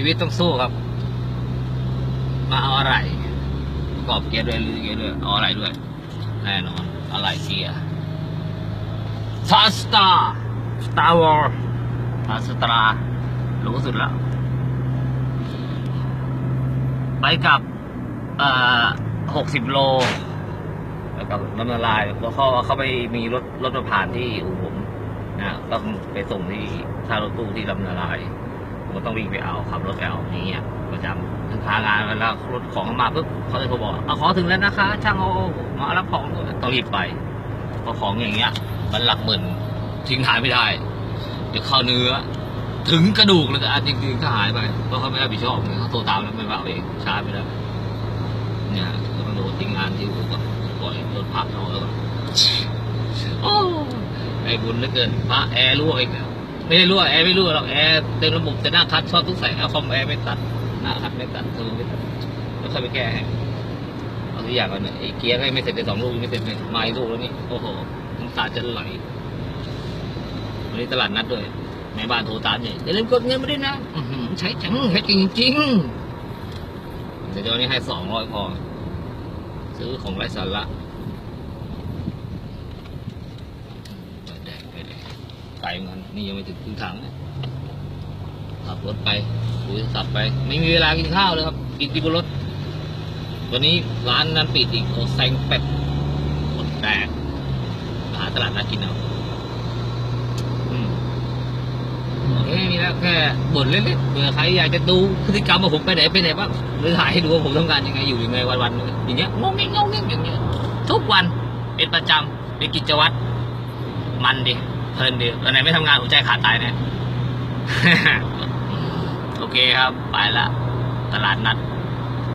ชีวิตต้องสู้ครับ มาเอาอะไรประกอบเกียร์ด้วยหรือเกียร์ด้วยเอาอะไรด้วย แน่นอน อะไรเกียร์ฟาสตาสตาร์วอร์ฟาสตารู้สุดแล้ว ไปกับเอ่อหกสิบโลแล้วก็น้ำละลายแล้วเขาเขาไปมีรถรถมาผ่านที่อู่ผมนะต้องไปส่งที่ท่ารถตู้ที่ลำนาลาย ก็ต้องวิ่งไปเอาขับรถไปเอาอย่างเงี้ยประจำถึงทางานแล้วรถของมาปุ๊บเขาจะโทรบอกเอาของถึงแล้วนะคะ ช่างเอามารับของต้องรีบไปเพราะของอย่างเงี้ย มันหลักหมื่นทิ้งหายไม่ได้ เดี๋ยวเข้าเนื้อ ถึงกระดูกเลยแต่อันจริงๆก็หายไปเพราะเขาไม่รับผิดชอบเขาโทรตามแล้วไม่มาเอาเองช้าไปแล้วเนี่ยก็ต้องโดนทิ้งงานที่อู่ก็ปล่อยรถพักเอาแล้วก็โอ้ไอ้บุญเหลือเกินพระแอร์รั่วอีกแล้ว ไม่ได้รั่วแอร์ไม่รั่วหรอกแอร์เต็มระบบแต่หน้าคัดชอบทุกใส่เอาคอมแอร์ไม่ตัดหน้าคัดไม่ตัดทะลุไม่ตัดแล้วค่อยไปแก้ให้เอาทุกอย่างก่อนเนี่ยไอ้เกียร์ให้ไม่เสร็จเลยสองลูกยังไม่เสร็จเลยไม้ลูกแล้วนี่โอ้โหน้ำตาจะไหลวันนี้ตลาดนัดด้วยแม่บ้านโทรตามเนี่ยอย่าลืมกดเงินมาด้วยนะใช้จังใช้จริงจริงๆเดี๋ยววันนี้ให้สองร้อยพอซื้อของไร้สาระไปแดกไปแดก ไกลเหมือนกันนี่ยังไม่ถึงครึ่งทางเลยขับรถไปคุยสับไป ไม่มีเวลากินข้าวเลยครับ กินที่บนรถวันนี้ร้านนั้นปิดอีกโอ้แซงเป็ดหมดแดกหาตลาดนัดกินเอาอืมโอเคมีแล้วแค่บ่นเล่นๆเผื่อใครอยากจะดูพฤติกรรมว่าผมไปไหนไปไหนบ้างหรือถ่ายให้ดูว่าผมทำงานยังไงอยู่ยังไงวันๆอย่างเงี้ยงงเงี้ยงงเงี้ยอย่างเงี้ยทุกวันเป็นประจำเป็นกิจวัตรมันดิ เพลินดิวันไหนไม่ทำงานหัวใจขาดตายแน่โอเคครับ ไปละ ตลาดนัด